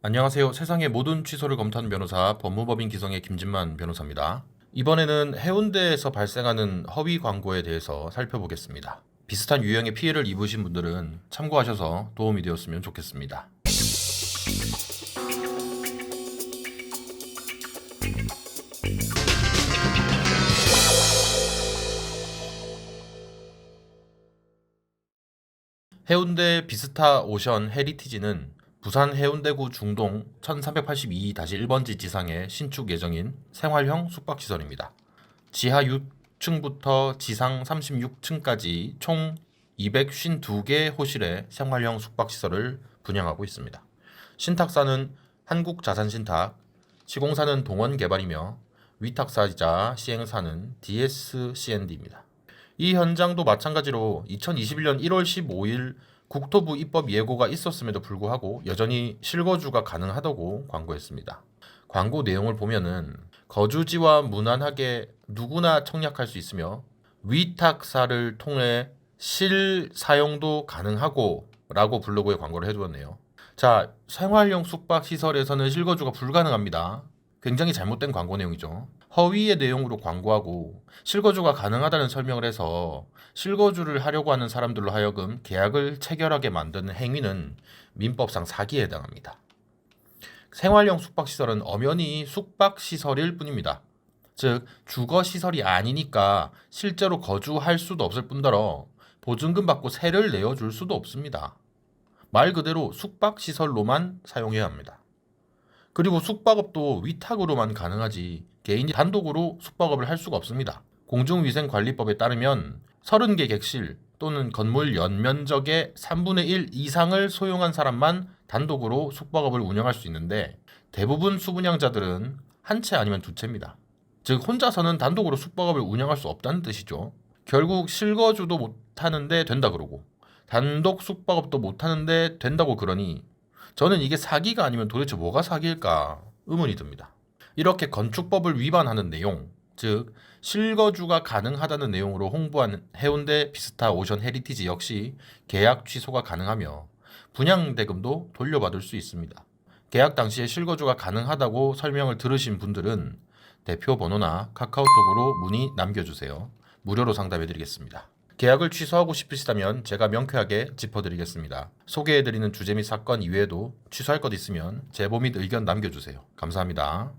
안녕하세요. 세상의 모든 취소를 검토하는 변호사 법무법인 기성의 김진만 변호사입니다. 이번에는 해운대에서 발생하는 허위 광고에 대해서 살펴보겠습니다. 비슷한 유형의 피해를 입으신 분들은 참고하셔서 도움이 되었으면 좋겠습니다. 해운대 비스타 오션 헤리티지는 부산 해운대구 중동 1382-1번지 지상의 신축 예정인 생활형 숙박시설입니다. 지하 6층부터 지상 36층까지 총 252개 호실의 생활형 숙박시설을 분양하고 있습니다. 신탁사는 한국자산신탁, 시공사는 동원개발이며 위탁사이자 시행사는 DSCND입니다. 이 현장도 마찬가지로 2021년 1월 15일 국토부 입법 예고가 있었음에도 불구하고 여전히 실거주가 가능하다고 광고했습니다. 광고 내용을 보면은 거주지와 무난하게 누구나 청약할 수 있으며 위탁사를 통해 실사용도 가능하고 라고 블로그에 광고를 해두었네요. 자, 생활용 숙박 시설에서는 실거주가 불가능합니다. 굉장히 잘못된 광고 내용이죠. 허위의 내용으로 광고하고 실거주가 가능하다는 설명을 해서 실거주를 하려고 하는 사람들로 하여금 계약을 체결하게 만드는 행위는 민법상 사기에 해당합니다. 생활형 숙박시설은 엄연히 숙박시설일 뿐입니다. 즉, 주거시설이 아니니까 실제로 거주할 수도 없을 뿐더러 보증금 받고 세를 내어줄 수도 없습니다. 말 그대로 숙박시설로만 사용해야 합니다. 그리고 숙박업도 위탁으로만 가능하지 개인이 단독으로 숙박업을 할 수가 없습니다. 공중위생관리법에 따르면 30개 객실 또는 건물 연면적의 3분의 1 이상을 소용한 사람만 단독으로 숙박업을 운영할 수 있는데 대부분 수분양자들은 한 채 아니면 두 채입니다. 즉 혼자서는 단독으로 숙박업을 운영할 수 없다는 뜻이죠. 결국 실거주도 못 하는데 된다 그러고 단독 숙박업도 못 하는데 된다고 그러니 저는 이게 사기가 아니면 도대체 뭐가 사기일까 의문이 듭니다. 이렇게 건축법을 위반하는 내용, 즉 실거주가 가능하다는 내용으로 홍보한 해운대 비스타 오션 헤리티지 역시 계약 취소가 가능하며 분양 대금도 돌려받을 수 있습니다. 계약 당시에 실거주가 가능하다고 설명을 들으신 분들은 대표 번호나 카카오톡으로 문의 남겨주세요. 무료로 상담해드리겠습니다. 계약을 취소하고 싶으시다면 제가 명쾌하게 짚어드리겠습니다. 소개해드리는 주제 및 사건 이외에도 취소할 것 있으면 제보 및 의견 남겨주세요. 감사합니다.